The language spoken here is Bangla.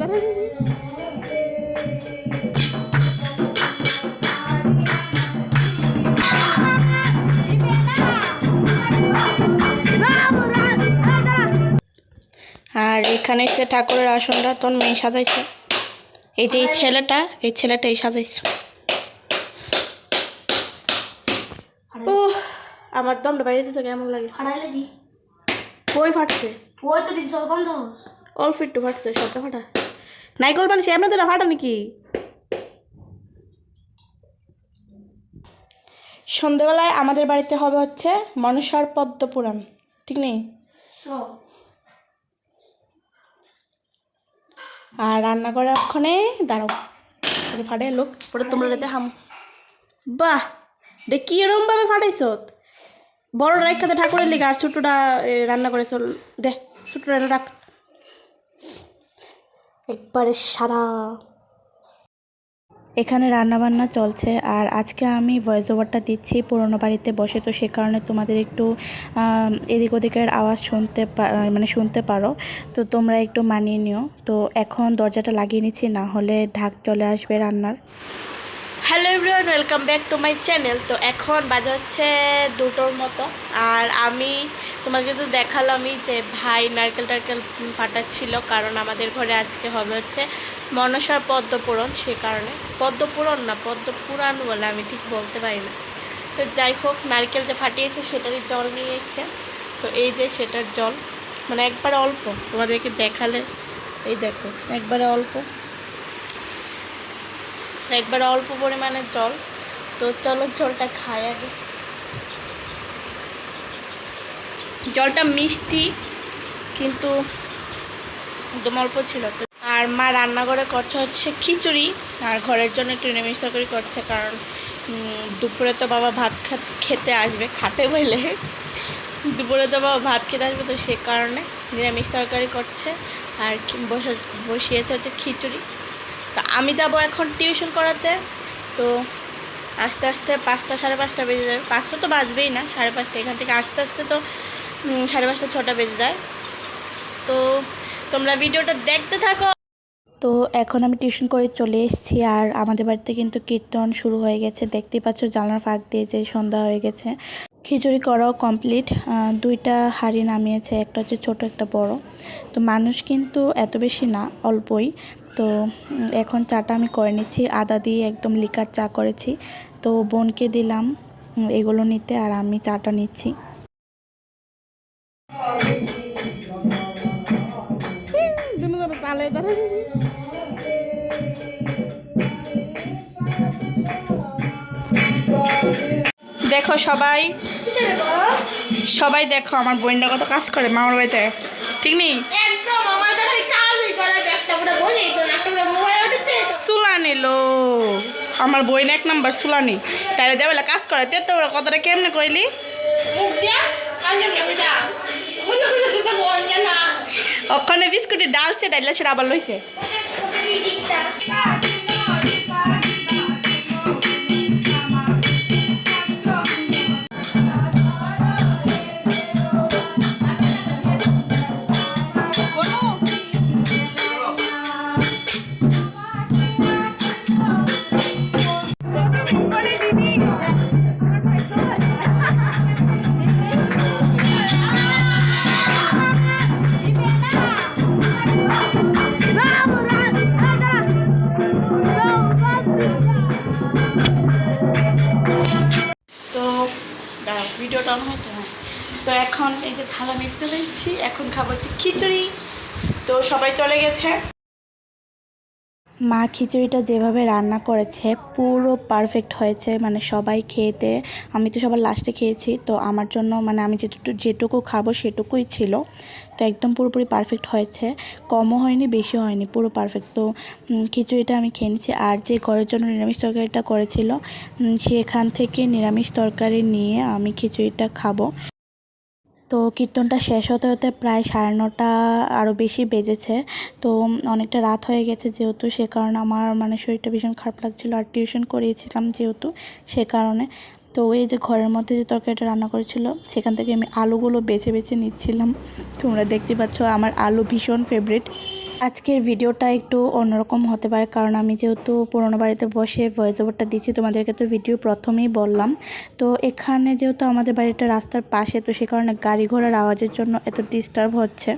করে আর এখানে সে ঠাকুরের আসনটা তোর মেয়ে সাজাইছে। এই যে এই ছেলেটা এই ছেলেটাই সাজাইছে। ও আমার দমটা বাইরে যেতে কেমন লাগে? ফাটাইলেছি কই ফাটছে? ওই তো দিদি সব বন্ধ। অল্প একটু ফাটছে সবটা ফাটা নাইকল মানুষ এমনি তো ফাটা নাকি সন্ধেবেলায় আমাদের বাড়িতে হবে হচ্ছে মনসার পদ্ম পুরাণ ঠিক নেই? আর রান্না করে ওখানে দাঁড়াও ফাটে লোক পরে তোমরা রেতে হাম। বাহ দে কি এরম ভাবে ফাটাইছ? বড় রাখাতে ঠাকুরের লিগে আর ছোটটা রান্না করে চল দে ছোটটা রাখ। একবারে সাদা। এখানে রান্নাবান্না চলছে আর আজকে আমি ভয়েস ওভারটা দিচ্ছি পুরোনো বাড়িতে বসে, তো সে কারণে তোমাদের একটু এদিক ওদিকের আওয়াজ শুনতে মানে শুনতে পারো। তো তোমরা একটু মানিয়ে নিও। তো এখন দরজাটা লাগিয়ে নিচ্ছি, না হলে ঢাক চলে আসবে রান্নার। Hello everyone, welcome back to my channel. তো এখন বাজে হচ্ছে দুটোর মতো। আর আমি তোমাকে তো দেখালামই যে ভাই নারকেল টারকেল ফাটাচ্ছিল, কারণ আমাদের ঘরে আজকে হবে হচ্ছে মনসার পদ্মপুরণ, সে কারণে। পদ্মপুরণ না, পদ্মপুরাণ বলে আমি ঠিক বলতে পারি না। তো যাই হোক, নারকেল যে ফাটিয়েছে সেটারই জল নিয়ে এসছে। তো এই যে সেটার জল মানে একবারে অল্প, তোমাদেরকে দেখালে। এই দেখো, একবারে অল্প। একবারে অল্প পরিমাণের জল। তো চলো জলটা খাই আগে। জলটা মিষ্টি, কিন্তু একদম অল্প ছিল। তো আর মা রান্না করে করছে হচ্ছে খিচুড়ি, আর ঘরের জন্য একটু নিরামিষ তরকারি করছে, কারণ দুপুরে তো বাবা ভাত খেতে আসবে, খাতে বলে। দুপুরে তো বাবা ভাত খেতে আসবে, তো সে কারণে নিরামিষ তরকারি করছে। আর বসে, বসিয়েছে হচ্ছে খিচুড়ি। তো আমি যাব এখন টিউশন করাতে। তো আস্তে আস্তে পাঁচটা, সাড়ে পাঁচটা বেজে যাবে পাঁচটা তো বাজবেই না, সাড়ে পাঁচটা। এখান থেকে আস্তে আস্তে তো সাড়ে পাঁচটা, ছটা বেজে যায়। তো তোমরা ভিডিওটা দেখতে থাকো। তো এখন আমি টিউশন করে চলে এসেছি আর আমাদের বাড়িতে কিন্তু কীর্তন শুরু হয়ে গেছে। দেখতেই পাচ্ছ জানলার ফাঁক দিয়ে যে সন্ধ্যা হয়ে গেছে। খিচুড়ি করাও কমপ্লিট। দুইটা হাঁড়ি নামিয়েছে, একটা হচ্ছে ছোট, একটা বড়। তো মানুষ কিন্তু এত বেশি না, অল্পই। তো এখন চাটা আমি করে নিচ্ছি। আদা দিয়ে একদম লিকার চা করেছি। তো, বোনকে দিলাম এগুলো নিতে আর আমি চাটা নিচ্ছি। দেখো সবাই সবাই দেখো আমার বোনটা কত কাজ করে মামার বাড়িতে। ঠিক নেই? একদম আমার তো খালি কাজই করে একটা পুরো বসে তো একটা পুরো মোবাইল উঠতে চুলা নিল আমার বইন এক নাম্বার শুলানি তাইলে দেবেলা কাজ করে তে তো কথাটা কেমনে কইলি? ওখানে বিস্কুটের ডালছে ডাইলা সেটা আবার লইছে। দাঁড়াও হয়তো হ্যাঁ। তো এখন এই যে থালা মেঘ চলে এখন খাব হচ্ছে খিচুড়ি। তো সবাই চলে গেছে। মা খিচুড়িটা যেভাবে রান্না করেছে, পুরো পারফেক্ট হয়েছে। মানে সবাই খেতে আমি তো সবার লাস্টে খেয়েছি, তো আমার জন্য মানে আমি যেটুকু যেটুকু খাব সেটুকুই ছিল। তো একদম পুরোপুরি পারফেক্ট হয়েছে। কমও হয়নি বেশি হয়নি, পুরো পারফেক্ট তো খিচুড়িটা আমি খেয়ে নিচ্ছি আর যে ঘরের জন্য নিরামিষ তরকারিটা করেছিল সেখান থেকে নিরামিষ তরকারি নিয়ে আমি খিচুড়িটা খাব। তো কীর্তনটা শেষ হতে হতে প্রায় সাড়ে নটা আরও বেশি বেজেছে। তো অনেকটা রাত হয়ে গেছে যেহেতু, সে কারণে আমার মানে শরীরটা ভীষণ খারাপ লাগছিল আর টিউশন করিয়েছিলাম যেহেতু সে কারণে। তো এই যে ঘরের মধ্যে যে তরকারিটা রান্না করেছিল, সেখান থেকে আমি আলুগুলো বেছে বেছে নিচ্ছিলাম। তোমরা দেখতে পাচ্ছ আমার আলু ভীষণ ফেভারিট আজকের ভিডিওটা একটু অন্যরকম হতে পারে, কারণ আমি যেহেতু পুরোনো বাড়িতে বসে ভয়েস ওভারটা দিচ্ছি, তোমাদেরকে তো ভিডিও প্রথমেই বললাম। তো এখানে যেহেতু আমাদের বাড়িটা রাস্তার পাশে, তো সে কারণে গাড়ি ঘোড়ার আওয়াজের জন্য এত ডিস্টার্ব হচ্ছে।